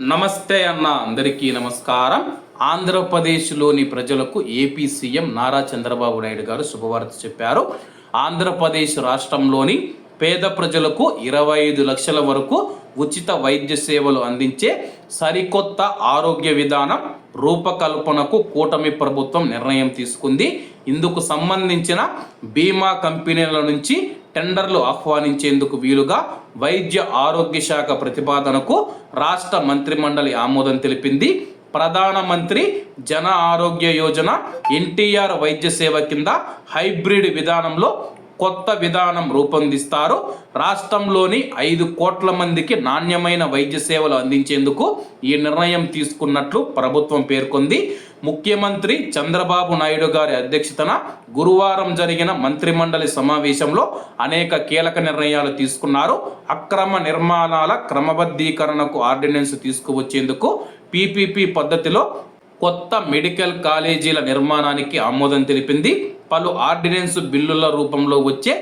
నమస్తే అన్న అందరికీ నమస్కారం. ఆంధ్రప్రదేశ్లోని ప్రజలకు ఏపీ సీఎం నారా చంద్రబాబు నాయుడు గారు శుభవార్త చెప్పారు. ఆంధ్రప్రదేశ్ రాష్ట్రంలోని పేద ప్రజలకు ఇరవై ఐదు లక్షల వరకు ఉచిత వైద్య సేవలు అందించే సరికొత్త ఆరోగ్య విధానం రూపకల్పనకు కూటమి ప్రభుత్వం నిర్ణయం తీసుకుంది. ఇందుకు సంబంధించిన బీమా కంపెనీల నుంచి టెండర్లు ఆహ్వానించేందుకు వీలుగా వైద్య ఆరోగ్య శాఖ ప్రతిపాదనకు రాష్ట్ర మంత్రిమండలి ఆమోదం తెలిపింది. ప్రధానమంత్రి జన ఆరోగ్య యోజన ఎన్టీఆర్ వైద్య సేవ కింద హైబ్రిడ్ విధానంలో కొత్త విధానం రూపొందిస్తారు. రాష్ట్రంలోని ఐదు కోట్ల మందికి నాణ్యమైన వైద్య సేవలు అందించేందుకు ఈ నిర్ణయం తీసుకున్నట్లు ప్రభుత్వం పేర్కొంది. ముఖ్యమంత్రి చంద్రబాబు నాయుడు గారి అధ్యక్షతన గురువారం జరిగిన మంత్రిమండలి సమావేశంలో అనేక కీలక నిర్ణయాలు తీసుకున్నారు. అక్రమ నిర్మాణాల క్రమబద్ధీకరణకు ఆర్డినెన్స్ తీసుకువచ్చేందుకు పీపీపీ పద్ధతిలో కొత్త మెడికల్ కాలేజీల నిర్మాణానికి ఆమోదం తెలిపింది. పలు ఆర్డినెన్స్ బిల్లుల రూపంలో వచ్చే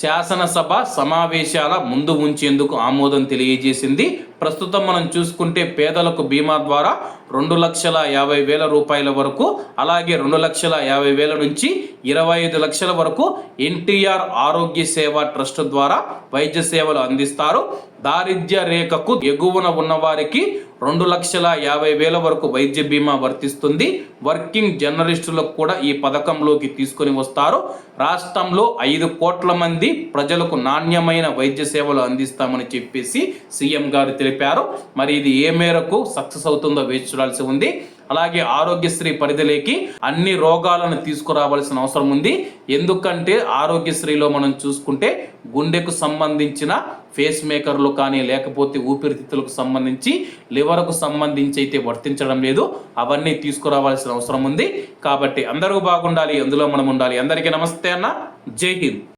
శాసనసభ సమావేశాల ముందు ఉంచేందుకు ఆమోదం తెలియజేసింది. ప్రస్తుతం మనం చూసుకుంటే పేదలకు బీమా ద్వారా రెండు లక్షల యాభై వేల రూపాయల వరకు అలాగే రెండు లక్షల యాభై వేల నుంచి ఇరవై ఐదు లక్షల వరకు ఎన్టీఆర్ ఆరోగ్య సేవ ట్రస్ట్ ద్వారా వైద్య సేవలు అందిస్తారు. దారిద్ర్య రేఖకు ఎగువన ఉన్నవారికి రెండు లక్షల యాభై వేల వరకు వైద్య బీమా వర్తిస్తుంది. వర్కింగ్ జర్నలిస్టులకు కూడా ఈ పథకంలోకి తీసుకొని వస్తారు? రాష్ట్రంలో ఐదు కోట్ల మంది ప్రజలకు నాణ్యమైన వైద్య సేవలు అందిస్తామని చెప్పేసి సీఎం గారు తెలిపారు. మరి ఇది ఏ మేరకు సక్సెస్ అవుతుందో వేచి చూడాల్సి ఉంది. అలాగే ఆరోగ్యశ్రీ పరిధిలోకి అన్ని రోగాలను తీసుకురావాల్సిన అవసరం ఉంది. ఎందుకంటే ఆరోగ్యశ్రీలో మనం చూసుకుంటే గుండెకు సంబంధించిన ఫేస్ మేకర్లు కానీ లేకపోతే ఊపిరితిత్తులకు సంబంధించి లివర్కు సంబంధించి అయితే వర్తించడం లేదు. అవన్నీ తీసుకురావాల్సిన అవసరం ఉంది. కాబట్టి అందరూ బాగుండాలి అందులో మనం ఉండాలి. అందరికీ నమస్తే అన్న. జై హింద్.